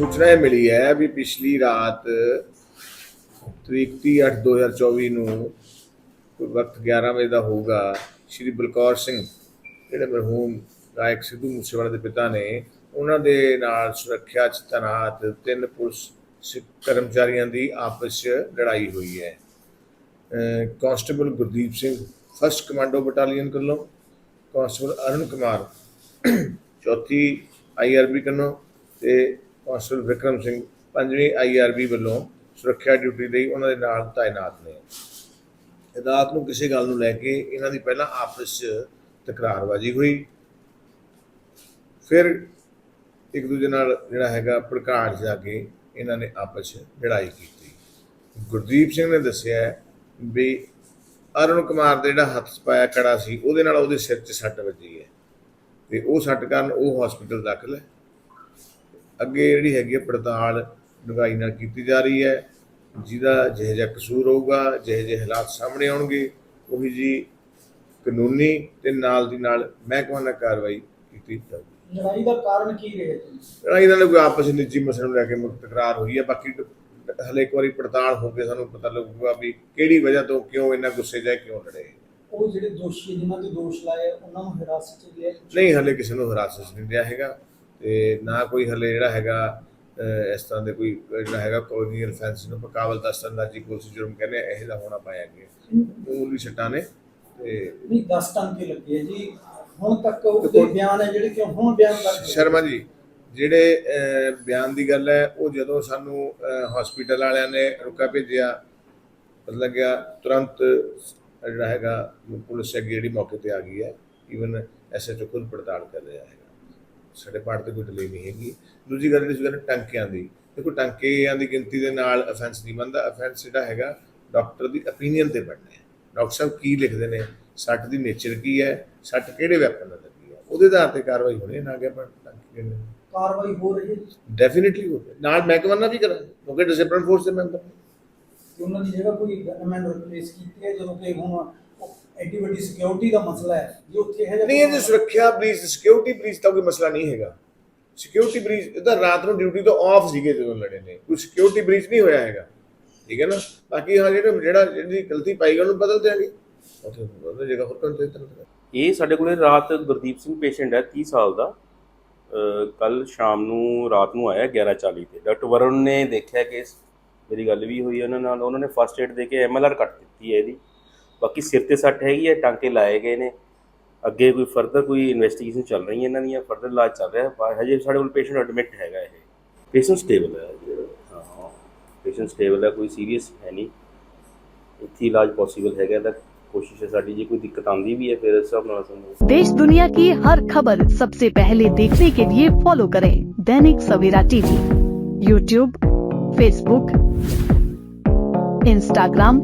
ਸੂਚਨਾ ਇਹ ਮਿਲੀ ਹੈ ਵੀ ਪਿਛਲੀ ਰਾਤ ਤਰੀਕ 30/8/2024 ਨੂੰ ਵਕਤ 11 ਵਜੇ ਦਾ ਹੋਊਗਾ, ਸ਼੍ਰੀ ਬਲਕੌਰ ਸਿੰਘ, ਜਿਹੜੇ ਮਰਹੂਮ ਗਾਇਕ ਸਿੱਧੂ ਮੂਸੇਵਾਲੇ ਦੇ ਪਿਤਾ ਨੇ, ਉਹਨਾਂ ਦੇ ਨਾਲ ਸੁਰੱਖਿਆ ਚ ਤੈਨਾਤ ਤਿੰਨ ਪੁਲਿਸ ਸਿੱਖ ਕਰਮਚਾਰੀਆਂ ਦੀ ਆਪਸ 'ਚ ਲੜਾਈ ਹੋਈ ਹੈ। ਅਹ constable Gurdeep Singh, first commando battalion ਕੋਲੋਂ ਕਾਂਸਟੇਬਲ ਅਰੁਣ ਕੁਮਾਰ, ਚੌਥੀ ਆਈਆਰਬੀ ਵੱਲੋਂ ਤੇ ਕਾਂਸਟੇਬਲ ਵਿਕਰਮ ਸਿੰਘ ਪੰਜਵੀਂ ਆਈਆਰਬੀ ਵੱਲੋਂ ਸੁਰੱਖਿਆ ਡਿਊਟੀ ਲਈ ਉਹਨਾਂ ਦੇ ਨਾਲ ਤਾਇਨਾਤ ਨੇ। ਰਾਤ ਨੂੰ ਕਿਸੇ ਗੱਲ ਨੂੰ ਲੈ ਕੇ ਇਹਨਾਂ ਦੀ ਪਹਿਲਾਂ ਆਪਸ 'ਚ ਤਕਰਾਰਬਾਜ਼ੀ ਹੋਈ। ਫਿਰ ਇੱਕ ਦੂਜੇ ਨਾਲ ਜਿਹੜਾ ਹੈਗਾ ਭੜਕਾਣ ਜਾ ਕੇ ਇਹਨਾਂ ਨੇ ਆਪਸ 'ਚ ਲੜਾਈ ਕੀਤੀ। ਗੁਰਦੀਪ ਸਿੰਘ ਨੇ ਦੱਸਿਆ ਵੀ ਅਰੁਣ ਕੁਮਾਰ ਦੇ ਜਿਹੜਾ ਹੱਥ ਪਾਇਆ ਕੜਾ ਸੀ, ਉਹਦੇ ਨਾਲ ਉਹਦੇ ਸਿਰ 'ਚ ਸੱਟ ਵੱਜੀ ਹੈ। ਤੇ ਉਹ ਸੱਟ ਕਾਰਨ ਉਹ ਹਸਪੀਟਲ ਦਾਖਲ ਹੈ। ਅੱਗੇ ਜਿਹੜੀ ਹੈਗੀ ਹੈ ਪੜਤਾਲ ਡੂੰਘਾਈ ਨਾਲ ਕੀਤੀ ਜਾ ਰਹੀ ਹੈ। ਜਿਹਦਾ ਜਿਹੋ ਜਿਹਾ ਕਸੂਰ ਹੋਊਗਾ ਜਿਹੋ ਜਿਹੇ ਹਾਲਾਤ ਸਾਹਮਣੇ ਆਉਣਗੇ ਉਹੀ ਜੀ ਕਾਨੂੰਨੀ ਤੇ ਨਾਲ ਦੀ ਨਾਲ ਮਹਿਕਮਾ ਨਾਲ ਕਾਰਵਾਈ ਕੀਤੀ ਜਾਊਗੀ। ਲੜਾਈ ਦਾ ਕਾਰਨ ਕੀ ਰਿਹਾ ਜੀ? ਲੜਾਈ ਨਾਲ ਕੋਈ ਆਪਸ ਵਿੱਚ ਨਿੱਜੀ ਮਸਲੇ ਨੂੰ ਲੈ ਕੇ ਤਕਰਾਰ ਹੋਈ ਹੈ। ਬਾਕੀ ਹਲੇ ਇੱਕ ਵਾਰੀ ਪੜਤਾਲ ਹੋ ਕੇ ਸਾਨੂੰ ਪਤਾ ਲੱਗੂਗਾ ਵੀ ਕਿਹੜੀ ਵਜ੍ਹਾ ਤੋਂ ਕਿਉਂ ਇੰਨਾ ਗੁੱਸੇ ਹੈ ਕਿਉਂ ਲੜੇ ਉਹ ਜਿਹੜੇ ਦੋਸ਼ੀ ਜਿਨ੍ਹਾਂ ਤੇ ਦੋਸ਼ ਲਾਏ ਉਹਨਾਂ ਨੂੰ ਹਿਰਾਸਤ 'ਚ ਲਿਆ? ਨਹੀਂ ਹਲੇ ਕਿਸੇ ਨੂੰ ਹਿਰਾਸਤ ਨਹੀਂ ਲਿਆ ਹੈਗਾ। ਤੇ ਨਾ ਕੋਈ ਹਲੇ ਜਿਹੜਾ ਹੈਗਾ ਇਸ ਤਰ੍ਹਾਂ ਦੇ ਕੋਈ ਜਿਹੜਾ ਹੈਗਾ ਕੋਲੋਨੀਅਲ ਫੈਂਸ ਨੂੰ ਪਕਾਵਲ ਦਸਤੰਦਾਜੀ ਕੋਸ਼ਿਸ਼ ਜੁਰਮ ਕਹਿੰਦੇ ਇਹੋ ਜਿਹਾ ਹੋਣਾ ਪਾਇਆ ਗਿਆ। ਮੂਲੀ ਸੱਟਾਂ ਨੇ ਤੇ ਨਹੀਂ 10 ਟੰਕੇ ਲੱਗੇ ਜੀ। ਹੁਣ ਤੱਕ ਉਹਦੇ ਬਿਆਨ ਹੈ ਜਿਹੜੇ ਕਿ ਹੁਣ ਬਿਆਨ ਕਰ ਸ਼ਰਮਾ ਜੀ ਜਿਹੜੇ ਬਿਆਨ ਦੀ ਗੱਲ ਹੈ ਉਹ ਜਦੋਂ ਸਾਨੂੰ ਹਸਪੀਟਲ ਵਾਲਿਆਂ ਨੇ ਰੁਕਾ ਭੇਜਿਆ ਪਤਾ ਲੱਗਿਆ ਤੁਰੰਤ ਜਿਹੜਾ ਹੈਗਾ ਪੁਲਿਸ ਅੱਗੇ ਜਿਹੜੀ ਮੌਕੇ ਤੇ ਆ ਗਈ ਹੈ ਈਵਨ ਐਸਐਚਓ ਖੁਦ ਪੜਤਾਲ ਕਰ ਰਿਹਾ ਹੈਗਾ। ਸਾਡੇ ਪਾਰਟ ਤੇ ਕੋਈ ਡਿਲੇ ਨਹੀਂ ਹੈਗੀ। ਦੂਜੀ ਗੱਲ ਜਿਹੜੀ ਗੱਲ ਟੰਕਿਆਂ ਦੀ ਦੇਖੋ ਟੰਕਿਆਂ ਦੀ ਗਿਣਤੀ ਦੇ ਨਾਲ ਅਫੈਂਸ ਨਹੀਂ ਬਣਦਾ। ਅਫੈਂਸ ਜਿਹੜਾ ਹੈਗਾ ਡਾਕਟਰ ਦੀ opinion ਤੇ ਬਣਨਾ ਹੈ। ਡਾਕਟਰ ਸਾਹਿਬ ਕੀ ਲਿਖਦੇ ਨੇ? ਸੱਟ ਦੀ ਨੇਚਰ ਕੀ ਹੈ? ਸੱਟ ਕਿਹੜੇ ਵੈਪਨ ਨਾਲ ਲੱਗੀ ਹੈ? ਉਹਦੇ ਆਧਾਰ ਤੇ ਕਾਰਵਾਈ ਹੋਣੀ ਹੈ। ਨਾ ਕਿ ਆਪਾਂ ਟੰਕੀ ਕਿੰਨੇ ਕਾਰਵਾਈ ਹੋ ਰਹੀ ਹੈ ਡੈਫੀਨਿਟਲੀ ਹੋਵੇ ਨਾਲ ਮਹਿਕਮਾ ਨਾਲ ਵੀ ਕਰਾਂਗੇ ਕਿਉਂਕਿ ਡਿਸਪਲਿਨ ਫੋਰਸ ਦੇ ਮੈਂਬਰ ਨੇ। ਉਹਨਾਂ ਦੀ ਜਗ੍ਹਾ ਕੋਈ ਗਨਮੈਨ ਰਿਪਲੇਸ ਕੀਤੀ ਹੈ? ਜਦੋਂ ਕਿ ਹੁਣ ਐਡੀ ਵੱਡੀ ਸਿਕਿਉਰਿਟੀ ਦਾ ਮਸਲਾ ਹੈ ਜੇ ਉੱਥੇ ਹੈ ਨਹੀਂ ਇਹ ਜੀ ਸੁਰੱਖਿਆ ਬ੍ਰੀਚ ਸਿਕਿਉਰਿਟੀ ਬ੍ਰੀਚ ਤਾਂ ਕੋਈ ਮਸਲਾ ਨਹੀਂ ਹੈਗਾ। ਸਿਕਿਉਰਿਟੀ ਬ੍ਰੀਚ ਇਹ ਤਾਂ ਰਾਤ ਨੂੰ ਡਿਊਟੀ ਤੋਂ ਆਫ ਸੀਗੇ ਜਦੋਂ ਲੜੇ ਨੇ। ਕੋਈ ਸਿਕਿਉਰਿਟੀ ਬ੍ਰੀਚ ਨਹੀਂ ਹੋਇਆ ਹੈਗਾ। ਠੀਕ ਹੈ ਨਾ? ਬਾਕੀ ਹਾਂ ਜਿਹੜਾ ਜਿਹੜਾ ਜਿਹੜੀ ਗਲਤੀ ਪਾਈ ਗਈ ਉਹਨੂੰ ਬਦਲ ਦਿਆਂਗੇ। ਉੱਥੇ ਉਹਦੀ ਜਗ੍ਹਾ ਹੋਰ ਕੰਟੇ ਤਰ੍ਹਾਂ ਇਹ ਸਾਡੇ ਕੋਲੇ ਰਾਤ ਗੁਰਦੀਪ ਸਿੰਘ ਪੇਸ਼ੈਂਟ ਹੈ 30 ਸਾਲ ਦਾ। ਕੱਲ ਸ਼ਾਮ ਨੂੰ ਰਾਤ ਨੂੰ ਆਇਆ 11:40 ਤੇ। ਡਾਕਟਰ ਵਰੁਣ ਨੇ ਦੇਖਿਆ ਕਿ ਮੇਰੀ ਗੱਲ ਵੀ ਹੋਈ ਉਹਨਾਂ ਨਾਲ। ਉਹਨਾਂ ਨੇ ਫਸਟ ਏਡ ਦੇ ਕੇ ਐਮਐਲਆਰ ਕੱਟ ਦਿੱਤੀ ਹੈ ਇਹਦੀ। ਬਾਕੀ ਸਿਰ ਤੇ ਸੱਟ ਹੈਗੀ ਹੈ ਟਾਂਕੇ ਲਾਏ ਗਏ ਨੇ ਅੱਗੇ ਕੋਈ ਫਰਦਰ ਕੋਈ ਇਨਵੈਸਟੀਗੇਸ਼ਨ ਚੱਲ ਰਹੀ ਹੈ ਇਹਨਾਂ ਦੀਆਂ ਫਰਦਰ ਇਲਾਜ ਚੱਲ ਰਿਹਾ ਹੈ ਹਜੇ ਸਾਡੇ ਕੋਲ ਪੇਸ਼ੈਂਟ ਐਡਮਿਟ ਹੈਗਾ ਇਹ ਪੇਸ਼ੈਂਟ ਸਟੇਬਲ ਹੈ ਹਾਂ ਪੇਸ਼ੈਂਟ ਸਟੇਬਲ ਹੈ ਕੋਈ ਸੀਰੀਅਸ ਹੈ ਨਹੀਂ ਇੱਥੇ ਇਲਾਜ ਪੋਸੀਬਲ ਹੈਗਾ ਤਾਂ ਕੋਸ਼ਿਸ਼ ਹੈ ਸਾਡੀ ਜੇ ਕੋਈ ਦਿੱਕਤ ਆਉਂਦੀ ਵੀ ਹੈ ਫਿਰ ਇਸ ਹਿਸਾਬ ਨਾਲ ਸਾਨੂੰ देश दुनिया की हर खबर सबसे पहले देखने के लिए फॉलो करें Dainik Savera TV YouTube Facebook Instagram